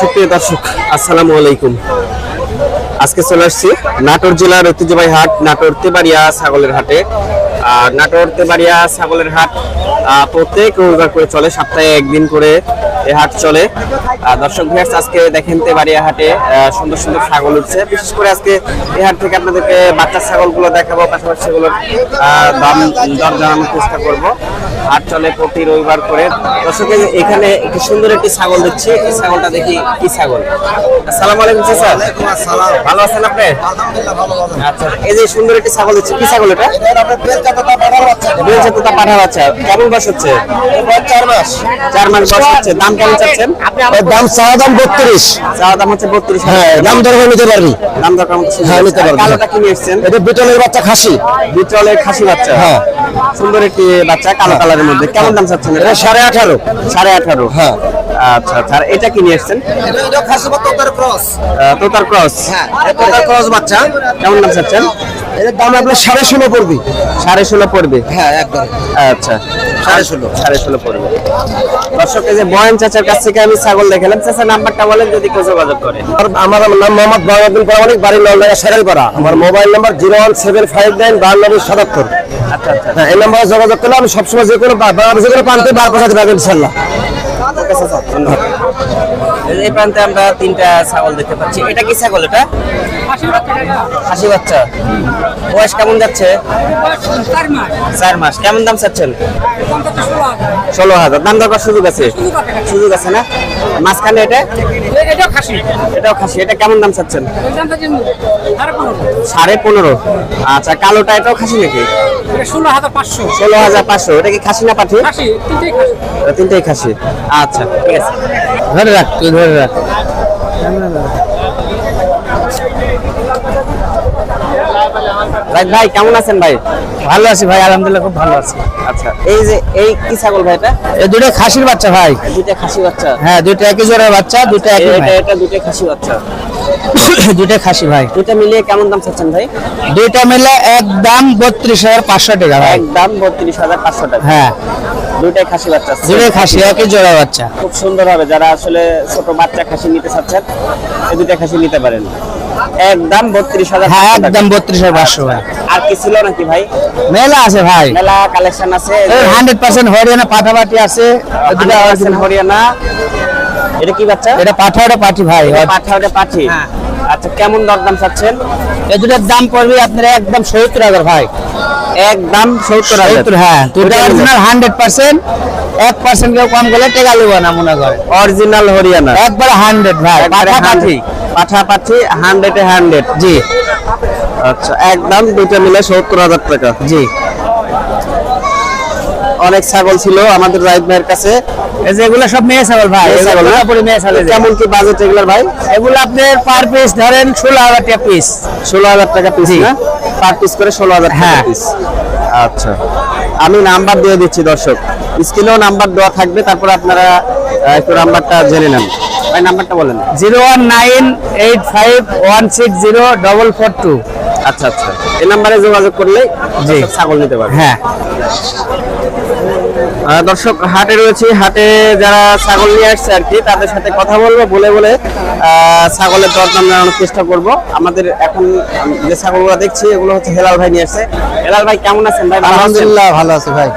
সুপ্রিয় দর্শক, আসসালামু আলাইকুম। আজকে চলে আসছি নাটোর জেলার ঐতিহ্যবাহী হাট, নাটোর তেবাড়িয়া ছাগলের হাটে। আর নাটোর তেবাড়িয়া ছাগলের হাট প্রত্যেক রবিবার করে চলে, সপ্তাহে একদিন করে এ হাট চলে। দর্শক ভিউয়ার্স, আজকে দেখেন তেবাড়িয়া হাটে সুন্দর সুন্দর ছাগল উঠছে। বিশেষ করে আজকে এই হাট থেকে আপনাদেরকে বাচ্চা ছাগলগুলো দেখাবো, পাশাপাশি সেগুলোর দাম, দর জানানোর চেষ্টা করব। হাট চলে প্রতি রবিবার করে। দর্শক এখানে একটি সুন্দর একটি ছাগল দেখছি। এই ছাগলটা দেখি কি ছাগল? আসসালামু আলাইকুম স্যার। ভালো আছেন আপনি? আচ্ছা এই যে সুন্দর একটি ছাগল দেখছি কি ছাগল এটা? পাঠা বাচ্চা। কেমন বয়স হচ্ছে? চার মাস। চার মাস বয়স হচ্ছে। দাম কেমন চাচ্ছেন? দাম চাওয়া দাম বত্রিশ। চাওয়া দাম হচ্ছে বত্রিশ হ্যাঁ দাম দর হয়ে নিতে পারবি। দাম দর কেমন হ্যাঁ, নিতে পারব। কালোটা কিনে এসছেন? এটা বিটলের বাচ্চা খাসি। বিটলের খাসি বাচ্চা। হ্যাঁ। সুন্দর একটি বাচ্চা কালো কালারের মধ্যে কেমন দাম চাচ্ছেন এটা? সাড়ে আঠারো। সাড়ে আঠারো। হ্যাঁ। আচ্ছা আচ্ছা। এটা এটা কিনে এসছেন ক্রস। তোতার ক্রস। তোতার ক্রস বাচ্চা। কেমন দাম চাচ্ছেন? এর দাম আপনার সাড়ে ষোলো পড়বি। সাড়ে ষোলো পড়বে? হ্যাঁ একদম। আচ্ছা। সাড়ে ষোলো। সাড়ে ষোলো পড়বে। যে বয়ান চাচার কাছ থেকে আমি ছাগল দেখালাম। চাচা নাম্বারটা বলেন যদি কেউ যোগাযোগ করে। আমার নাম মোহাম্মদ বাহাদুর প্রামাণিক বাড়ি নলডাঙ্গা সেরাইপাড়া আমার mobile number zero one seven five nine সাতাত্তর। আচ্ছা আচ্ছা। হ্যাঁ এই নাম্বারে যোগাযোগ করলে আমি সবসময় যে কোনো যে কোনো প্রান্তে বার পাঠাতে পারব ইনশাল্লাহ। ধন্যবাদ। এই প্রান্তে আমরা তিনটা ছাগল দেখতে পাচ্ছি। এটা কি ছাগল এটা? খাসি বাচ্চা। বয়স কেমন যাচ্ছে? চার মাস। কেমন দাম চাচ্ছেন? ষোলো হাজার। দাম দরকার সুযোগ আছে? সুযোগ আছে না? মাঝখানে এটা? এটাও খাসি। এটা কেমন দাম চাচ্ছেন? সাড়ে পনেরো। আচ্ছা কালোটা এটাও খাসি নাকি? ষোলো হাজার পাঁচশো। ষোলো হাজার পাঁচশো। এটা কি খাসি না পাঠি? তিনটেই খাসি। আচ্ছা ঠিক আছে। ধরে রাখ তুই ধরে রাখ। ভাই ভাই কেমন আছেন ভাই? ভালো আছি ভাই আলহামদুলিল্লাহ খুব ভালো আছি। আচ্ছা এই যে এই কি ছাগল ভাই এটা? এই দুটো খাসির বাচ্চা ভাই। দুটো খাসি বাচ্চা। হ্যাঁ দুটো একই জোড়ার বাচ্চা দুটো একই এটা দুটো খাসি বাচ্চা। দুটো খাসি ভাই। দুইটা মিলিয়ে কেমন দাম চাচ্ছেন ভাই? দুইটা মিলে একদম বত্রিশ হাজার পাঁচশো টাকা একদম বত্রিশ হাজার পাঁচশো টাকা। হ্যাঁ। দুইটাই খাসি বাচ্চা দুটো খাসি একই জোড়া বাচ্চা। খুব সুন্দর হবে যারা আসলে ছোট বাচ্চা খাসি নিতে চাচ্ছেন এই দুইটা খাসি নিতে পারেন। একদম বত্রিশ হাজার হ্যাঁ একদম বত্রিশ হাজার পাঁচশো ভাই। আর কি ছিল নাকি ভাই? মেলা আছে ভাই। মেলা কালেকশন আছে। Hundred percent. হরিয়ানা। এটা কি বাচ্চা? এটা পাঠা পাঠি ভাই পাঠা। পাঠি আচ্ছা কেমন দরদাম চাচ্ছেন? এই দুটোর দাম পড়বে আপনার একদম সত্তর হাজার ভাই। একদম সত্তর হাজার। হ্যাঁ। দুটো অরিজিনাল হান্ড্রেড পার্সেন্ট এক পার্সেন্ট কেউ কম করলে টেকা নেব না মনে করে। অরিজিনাল হরিয়ানা একবারে হান্ড্রেড ভাই একবারে পাঠা পাঠি। পাঠা পাঠি হান্ড্রেডে হান্ড্রেড জি। আচ্ছা একদম দুইটা মিলে সত্তর হাজার টাকা। জি। অনেক ছাগল ছিল আমাদের রাইত ভাইয়ের কাছে। এই যে এগুলো সব মেয়ে ছাগল ভাই? পুরোপুরি মেয়ে ছাগল কেমন কি বাজেট এগুলোর ভাই? এগুলো আপনার পার পিস ধরেন ষোলো হাজার টাকা পিস ষোলো হাজার টাকা পিস না? পার পিস করে ষোলো হাজার টাকা হ্যাঁ। পিস আচ্ছা। আমি নাম্বার দিয়ে দিচ্ছি দর্শক। স্ক্রিনেও নাম্বার দেওয়া থাকবে তারপর আপনারা একটু নাম্বারটা জেনে নেন। ভাই নাম্বারটা বলেন। Zero one nine eight five one six zero double four two. আচ্ছা আচ্ছা। এই নাম্বারে যোগাযোগ করলে। ছাগল নিতে পারবে। হ্যাঁ। দর্শক হাটে রয়েছে। হাটে যারা ছাগল নিয়ে আসছে আর কি তাদের সাথে কথা বলব বলে বলে ছাগলের দরদাম জানানোর চেষ্টা করব। আমাদের এখন যে ছাগলগুলো দেখছি এগুলো হচ্ছে হেলাল ভাই নিয়ে আসছে। হেলাল ভাই কেমন আছেন ভাই? আলহামদুলিল্লাহ ভালো আছে ভাই।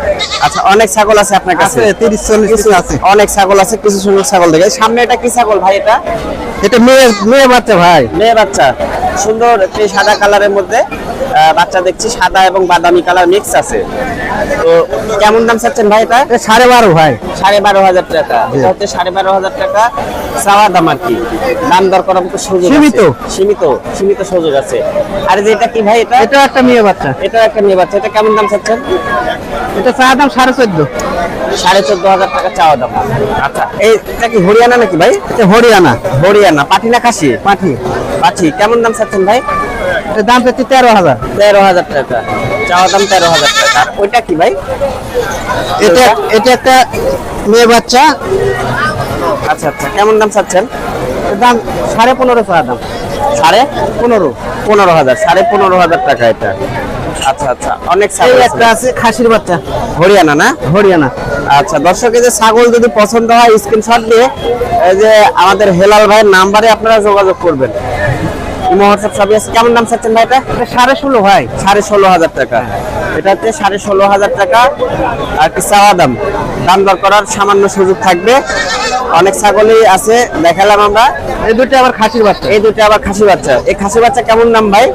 আচ্ছা অনেক ছাগল আছে আপনার কাছে? তিরিশ চল্লিশ আছে। অনেক ছাগল আছে কিছু সুন্দর ছাগল দেখে। সামনে এটা কি ছাগল ভাই এটা? এটা মেয়ে মেয়ে বাচ্চা ভাই। মেয়ে বাচ্চা। সুন্দর সাদা কালারের মধ্যে। বাচ্চা দেখছি সাদা এবং বাদামি কালার মিক্স আছে। তো কেমন দাম চাচ্ছেন ভাই এটা? সাড়ে বারো ভাই। সাড়ে বারো হাজার টাকা। এটা হচ্ছে সাড়ে বারো হাজার টাকা। চাওয়া দাম আর কি। দাম দর করার মতো সুযোগ সীমিত। সীমিত সীমিত সুযোগ আছে। আর যে এটা কি ভাই এটা? এটা একটা মেয়ে বাচ্চা। এটা একটা মেয়ে বাচ্চা। এটা কেমন দাম চাচ্ছেন? এটা চাওয়া দাম সাড়ে চোদ্দ। সাড়ে চোদ্দ হাজার টাকা চাওয়া দাম। আচ্ছা এই এটা কি হরিয়ানা নাকি ভাই? এটা হরিয়ানা। হরিয়ানা পাঠি না খাসি? পাঠি পাঠি কেমন দাম চাচ্ছেন ভাই? দাম পেয়েছি তেরো হাজার। তেরো হাজার টাকা। চাওয়া দাম তেরো হাজার টাকা। ওইটা কি ভাই? এটা এটা একটা মেয়ে বাচ্চা। আচ্ছা আচ্ছা। কেমন দাম চাচ্ছেন? দাম সাড়ে পনেরো চা দাম। সাড়ে পনেরো। পনেরো হাজার সাড়ে পনেরো হাজার টাকা এটা। আচ্ছা আচ্ছা। অনেক ছাগল একটা আছে খাসির বাচ্চা। হরিয়ানা না? হরিয়ানা। আচ্ছা যে ছাগল যদি পছন্দ হয় স্ক্রিনশট দিয়ে এই যে আমাদের হেলাল ভাইয়ের নাম্বারে আপনারা যোগাযোগ করবেন। হোয়াটসঅ্যাপ সবই আছে। কেমন দাম চাচ্ছেন ভাই এটা? সাড়ে ষোলো ভাই। সাড়ে ষোলো হাজার টাকা। এটা হচ্ছে সাড়ে ষোলো হাজার টাকা আর কি চাওয়া দাম। দাম দর করার সামান্য সুযোগ থাকবে। অনেক ছাগলই আছে দেখালাম আমরা। এই দুটো আবার খাসির বাচ্চা। এই দুটো আবার খাসি বাচ্চা। এই খাসি বাচ্চা কেমন দাম ভাই?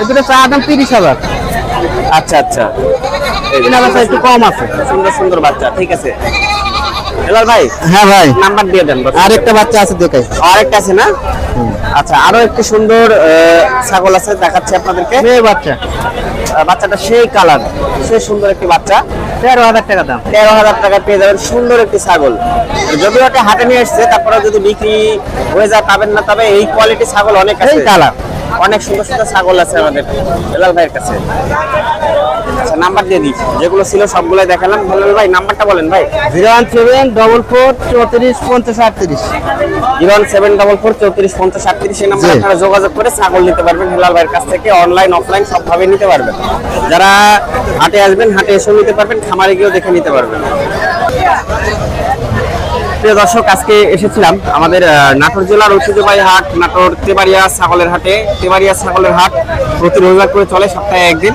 এই দুটো চা দাম তিরিশ হাজার। আচ্ছা আচ্ছা। একটু কম আছে। সুন্দর সুন্দর বাচ্চা। ঠিক আছে। হেলাল ভাই? হ্যাঁ ভাই। নাম্বার দিয়ে দেন বস। আর একটা বাচ্চা আছে দেখাই আরেকটা আছে না? আচ্ছা আরও একটি সুন্দর ছাগল আছে দেখাচ্ছি আপনাদেরকে। মেয়ে বাচ্চা। বাচ্চাটা সেই কালার সেই সুন্দর একটি বাচ্চা। তেরো হাজার টাকা দাম। তেরো হাজার টাকা পেয়ে যাবেন সুন্দর একটি ছাগল। যদিও একটা হাটে নিয়ে এসছে তারপরে যদি বিক্রি হয়ে যায় পাবেন না তবে এই কোয়ালিটি ছাগল অনেক আছে। কালার। অনেক সুন্দর সুন্দর ছাগল আছে আমাদের বেলাল ভাইয়ের কাছে। নাম্বার দিয়ে দিই। যেগুলো ছিল সবগুলো দেখালাম। বেলাল ভাই নাম্বারটা বলেন ভাই। Zero one seven double four চৌত্রিশ পঞ্চাশ আটত্রিশ। Zero one seven double four চৌত্রিশ পঞ্চাশ আটত্রিশ এই নাম্বারে আপনারা যোগাযোগ করে ছাগল নিতে পারবেন হেলাল ভাইয়ের কাছ থেকে অনলাইন অফলাইন সবভাবে নিতে পারবেন। যারা হাটে আসবেন হাটে এসেও নিতে পারবেন খামারে গিয়েও দেখে নিতে পারবেন। প্রিয় দর্শক আজকে এসেছিলাম আমাদের নাটোর জেলার ঐতিহ্যবাহী হাট নাটোর তেবাড়িয়া ছাগলের হাটে। তেবাড়িয়া ছাগলের হাট প্রতি রবিবার করে চলে সপ্তাহে একদিন।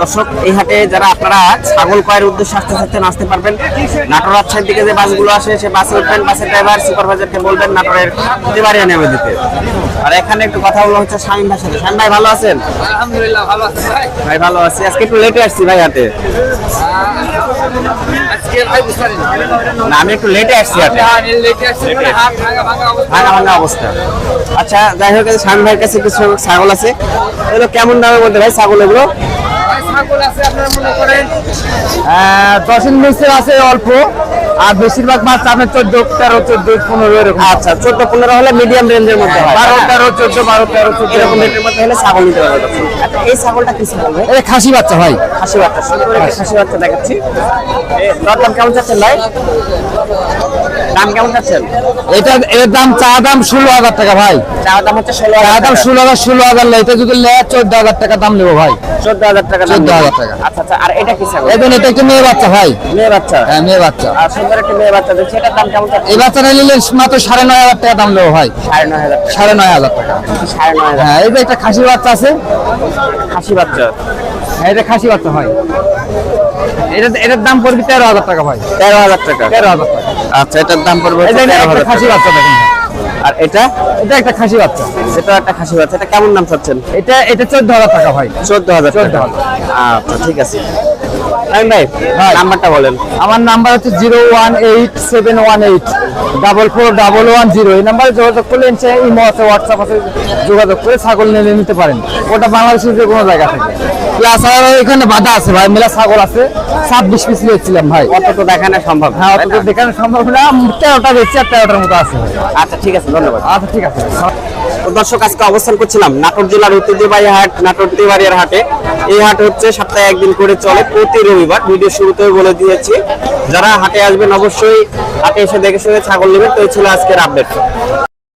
দর্শক এই হাটে যারা আপনারা ছাগল ক্রয়ের উদ্দেশ্যে আসতে চাচ্ছেন আসতে পারবেন। নাটোর রাজশাহীর দিকে যে বাসগুলো আসে সে বাসে উঠবেন বাসের ড্রাইভার সুপারভাইজারকে বলবেন নাটোরের তেবাড়িয়া নেমে দিতে। আর এখানে একটু কথা বলা হচ্ছে শামীম ভাইয়ের সাথে। শামীম ভাই ভালো আছেন? আলহামদুলিল্লাহ ভালো আছেন ভাই। ভাই ভালো আছি। আজকে একটু লেটে আসছি ভাই ভাই পারিনি না। আমি একটু লেটে আসছি মানে হাত ভাঙা ভাঙা অবস্থা। আচ্ছা যাই হোক স্বামী ভাইয়ের কাছে কিছু ছাগল আছে। এগুলো কেমন দামের মধ্যে ভাই ছাগল এগুলো? নিচে আছে অল্প। আর বেশিরভাগ মাছ আপনার চোদ্দ তেরো চোদ্দ পনেরো এরকম। আচ্ছা চোদ্দ পনেরো হলে মিডিয়াম রেঞ্জের মধ্যে বারো তেরো চোদ্দ বারো তেরো চোদ্দ এরকম। রেটের মধ্যে হলে ছাগল নিতে পারবে আচ্ছা এই ছাগলটা কি ছাগল ভাই? এই খাসি বাচ্চা ভাই। খাসি বাচ্চা সুন্দর একটা খাসি বাচ্চা দেখাচ্ছি। এ, দর দাম কেমন চাচ্ছেন ভাই? দাম কেমন চাচ্ছেন? এটা এর দাম চা দাম ষোলো হাজার টাকা ভাই। চাওয়া দাম হচ্ছে ষোলো চা হাজার দাম ষোলো হাজার ষোলো হাজার এটা যদি নেয় চোদ্দ হাজার টাকা দাম নেব ভাই। চোদ্দ হাজার টাকা দাম 14,000 টাকা। আচ্ছা আচ্ছা আর এটা কি ছাগল? এখন এটা মেয়ে বাচ্চা ভাই। মেয়ে বাচ্চা। হ্যাঁ মেয়ে বাচ্চা। আর সুন্দর একটা মেয়ে বাচ্চা দেখছি এটার দাম কেমন এই বাচ্চাটা নিলে মাত্র সাড়ে নয় হাজার টাকা দাম নেব ভাই সাড়ে নয় হাজার সাড়ে নয় হাজার টাকা। সাড়ে নয় হাজার হ্যাঁ এই যে একটা খাসি বাচ্চা আছে। খাসি বাচ্চা। হ্যাঁ এটা খাসি বাচ্চা ভাই এটা এটার দাম পড়বে তেরো হাজার টাকা ভাই। তেরো হাজার টাকা। তেরো হাজার টাকা। আচ্ছা এটার দাম পড়বে হাজার খাসি বাচ্চা দেখেন। আর এটা? এটা একটা খাসি বাচ্চা। সেটা একটা খাসি বাচ্চা। এটা কেমন দাম চাচ্ছেন? এটা এটা চোদ্দ হাজার টাকা ভাই। চোদ্দ হাজার টাকা। 14,000 আচ্ছা ঠিক আছে। নাইম ভাই। নাম্বারটা বলেন। আমার নাম্বার হচ্ছে zero one eight seven one eight double four double one zero এই নাম্বারে যোগাযোগ করলে ইমো আছে হোয়াটসঅ্যাপ আছে যোগাযোগ করে ছাগল নিয়ে নিতে পারেন। ওটা বাংলাদেশের যে কোনো জায়গা থেকে। প্লাস আর এখানে বাধা আছে ভাই মেলা ছাগল আছে। ছাব্বিশ পিস নিয়েছিলাম ভাই। অত তো দেখানো সম্ভব হ্যাঁ অত? তো দেখানো সম্ভব না তেরোটা বেশি আর তেরোটার মতো আছে। আচ্ছা ঠিক আছে ধন্যবাদ। আচ্ছা ঠিক আছে। দর্শক, আজকে অবস্থান করছিলাম নাটোর জেলার ঐতিহ্যবাহী হাট, নাটোর তিবাড়িয়ার হাটে। এই হাট হচ্ছে সপ্তাহে একদিন করে চলে, প্রতি রবিবার। ভিডিও শুরুতেও বলে দিয়েছি, যারা হাটে আসবেন অবশ্যই হাটে এসে দেখে শুনে ছাগল নেবেন। তো ছিল আজকের আপডেট